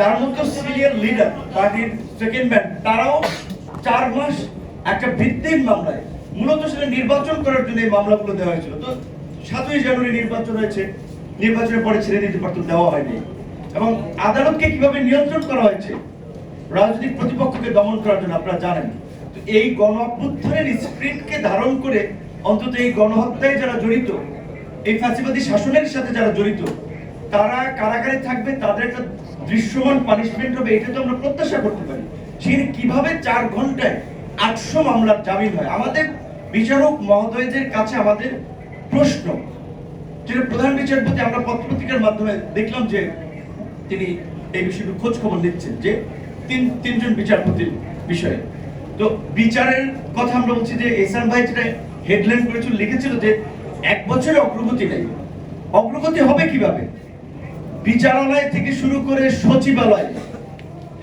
তার মধ্যে senior leader পার্টির সেকেন্ড ম্যান তারাও চার মাস একটা ভিত্তিহীন মামলায়। মূলত সেটা নির্বাচন করার জন্য এই মামলাগুলো দেওয়া হয়েছিল। তো সাতই জানুয়ারি নির্বাচন হয়েছে। নির্বাচনের পরে ছেড়ে দিতে পারতো, দেওয়া হয়নি। এবং আদালতকে কীভাবে নিয়ন্ত্রণ করা হয়েছে, রাজনৈতিক প্রতিপক্ষকে দমন করার জন্য আপনারা জানেন। তো এই গণ অভ্যুত্থানের স্পিরিটকে ধারণ করে অন্তত এই গণহত্যায় যারা জড়িত, এই ফাঁসিবাদী শাসনের সাথে যারা জড়িত তারা কারাগারে থাকবে, তাদের একটা দৃশ্যমান পানিশমেন্ট হবে, এটা তো আমরা প্রত্যাশা করতে পারি। সেখানে কীভাবে চার ঘন্টায় আটশো মামলার জামিন হয়? আমাদের বিচারক মহোদয়দের কাছে আমাদের প্রশ্ন। যেটা প্রধান বিচারপতি আমরা পত্রপত্রিকার মাধ্যমে দেখলাম যে তিনি এই বিষয়টি খোঁজ খবর নিচ্ছেন, যে তিন, তিনজন বিচারপতির বিষয়ে। তো বিচারের কথা আমরা বলছি যে এসান ভাই যেটা হেডলাইন করেছিল, লিখেছিল যে এক বছরে অগ্রগতি নেই। অগ্রগতি হবে কীভাবে? বিচারালয় থেকে শুরু করে সচিবালয়,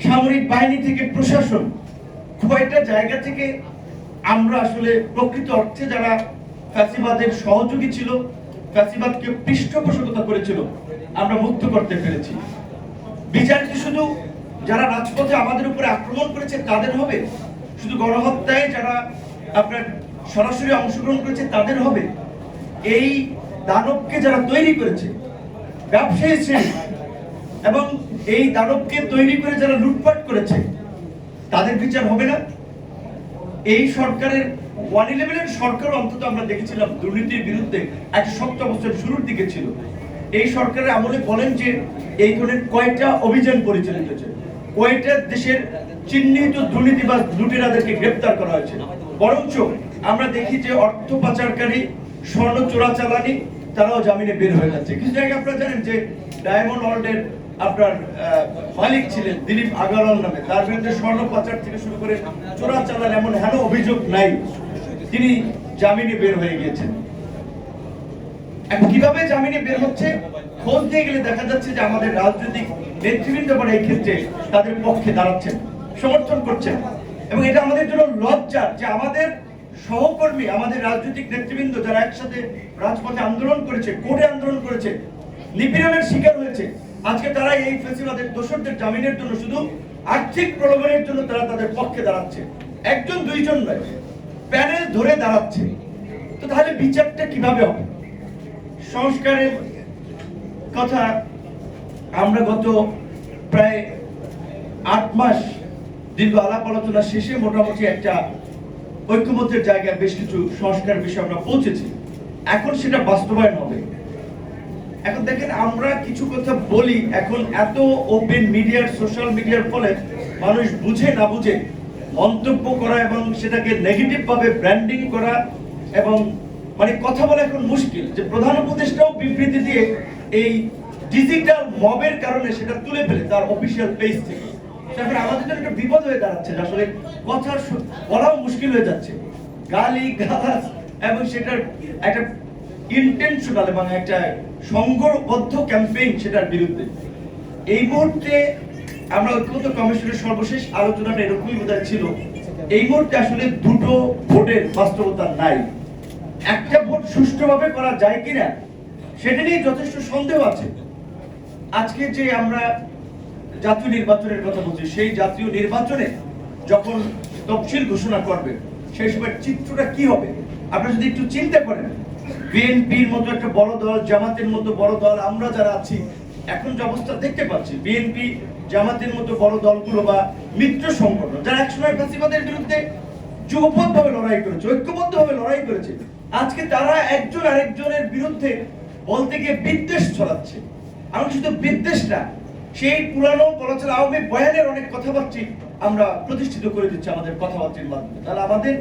সামরিক বাহিনী থেকে প্রশাসন কয়টা জায়গা থেকে আমরা আসলে প্রকৃত অর্থে যারা ফ্যাসিবাদের সহযোগী ছিল, ফ্যাসিবাদকে পৃষ্ঠপোষকতা করেছিল, আমরা মুক্ত করতে পেরেছি। বিচার কি শুধু যারা রাজপথে আমাদের উপরে আক্রমণ করেছে তাদের হবে? শুধু গণহত্যায় যারা আপনার সরাসরি অংশগ্রহণ করেছে তাদের হবে? এই দানবকে যারা তৈরি করেছে ব্যবসায়ী শ্রেণি এবং এই দানবকে তৈরি করে যারা লুটপাট করেছে, তাদের বিচার হবে না। এই সরকারের ওয়ান ইলেভেনের সরকার অন্তত আমরা দেখেছিলাম দুর্নীতির বিরুদ্ধে একটা শক্ত অবস্থান শুরুর দিকে ছিল। এই সরকারের আমলে বলেন যে এই ধরনের কয়টা অভিযান পরিচালিত হয়েছে। কয়টা দেশের চিহ্নিত দুর্নীতিবাজ লুটেরাদেরকে গ্রেপ্তার করা হয়েছে। বরঞ্চ আমরা দেখি যে অর্থ পাচারকারী, স্বর্ণ চোরাচালানি তারাও জামিনে বের হয়ে যাচ্ছে। কিছু জায়গায় আপনারা জানেন যে ডায়মন্ড ওয়ার্ল্ডের আপনার মালিক ছিলেন দিলীপ আগারওয়াল নামে। তার বিরুদ্ধে স্বর্ণ পাচার থেকে শুরু করে চোরাচালান এমন হেন অভিযোগ নাই। তিনি জামিনে বের হয়ে গিয়েছেন। কীভাবে জামিনে বের হচ্ছে? খোঁজ দিয়ে গেলে দেখা যাচ্ছে যে আমাদের রাজনৈতিক নেতৃবৃন্দ পরে এই ক্ষেত্রে তাদের পক্ষে দাঁড়াচ্ছেন, সমর্থন করছেন। এবং এটা আমাদের জন্য লজ্জার যে আমাদের সহকর্মী আমাদের রাজনৈতিক নেতৃবৃন্দ যারা একসাথে রাজপথে আন্দোলন করেছে, কোর্টে আন্দোলন করেছে, নিপীড়নের শিকার হয়েছে, আজকে তারা এই ফেসিবাদের দোষরদের জামিনের জন্য শুধু আর্থিক প্রলোভনের জন্য তারা তাদের পক্ষে দাঁড়াচ্ছে। একজন, দুইজন নয়, প্যানেল ধরে দাঁড়াচ্ছে। তো তাহলে বিচারটা কীভাবে হবে? সংস্কারের কথা আমরা গত প্রায় আট মাস দীর্ঘ আলাপ আলোচনা শেষে মোটামুটি একটা ঐক্যমত্যের জায়গায় বেশ কিছু সংস্কার বিষয়ে আমরা পৌঁছেছি। এখন সেটা বাস্তবায়ন হবে। এখন দেখেন, আমরা কিছু কথা বলি, এখন এত ওপেন মিডিয়ার সোশ্যাল মিডিয়ার ফলে মানুষ বুঝে না বুঝে মন্তব্য করা এবং সেটাকে নেগেটিভ ভাবে ব্র্যান্ডিং করা এবং মানে কথা বলা এখন মুশকিল যে প্রধান উপদেষ্টাও বিবৃতি দিয়ে এই ডিজিটাল মবের কারণে সেটা তুলে ফেলে, তার অফিসিয়াল পেজ থেকে। আমাদের জন্য একটা বিপদ হয়ে দাঁড়াচ্ছে আসলে কথা বলাও মুশকিল হয়ে যাচ্ছে। গালি, গালাজ এবং সেটার একটা ইন্টেনশনাল এবং একটা সংঘবদ্ধ ক্যাম্পেইন সেটার বিরুদ্ধে। এই মুহূর্তে আমরা ঐক্যমত্য কমিশনের সর্বশেষ আলোচনাটা এরকমই বোধহয় ছিল। এই মুহূর্তে আসলে দুটো ভোটের বাস্তবতা নাই। একটা ভোট সুষ্ঠুভাবে করা যায় কিনা, সেটা নিয়ে যথেষ্ট সন্দেহ আছে। আজকে যে আমরা জাতীয় নির্বাচনের কথা বলছি, সেই জাতীয় নির্বাচনে যখন তফসিল ঘোষণা করবে, সেই সময় চিত্রটা কি হবে? আপনারা যদি একটু চিন্তা করেন, বিএনপির মতো একটা বড় দল, জামাতের মতো বড় দল, আমরা যারা আছি, এখন যে অবস্থা দেখতে পাচ্ছি, বিএনপি, জামাতের মতো বড় দলগুলো বা মিত্র সংগঠন, যারা একসময় ফ্যাসিবাদের বিরুদ্ধে যুগপথভাবে লড়াই করেছে, ঐক্যবদ্ধভাবে লড়াই করেছে, আজকে তারা একজন আরেকজনের বিরুদ্ধে বলতে গিয়ে বিদ্বেষ ছড়াচ্ছে। আমি শুধু বিদ্বেষ না সেই পুরানো বলাচল আওয়ামী বয়ানের অনেক কথাবার্তা আমরা প্রতিষ্ঠিত করে দিচ্ছি আমাদের কথাবার্তির মাধ্যমে। তাহলে আমাদের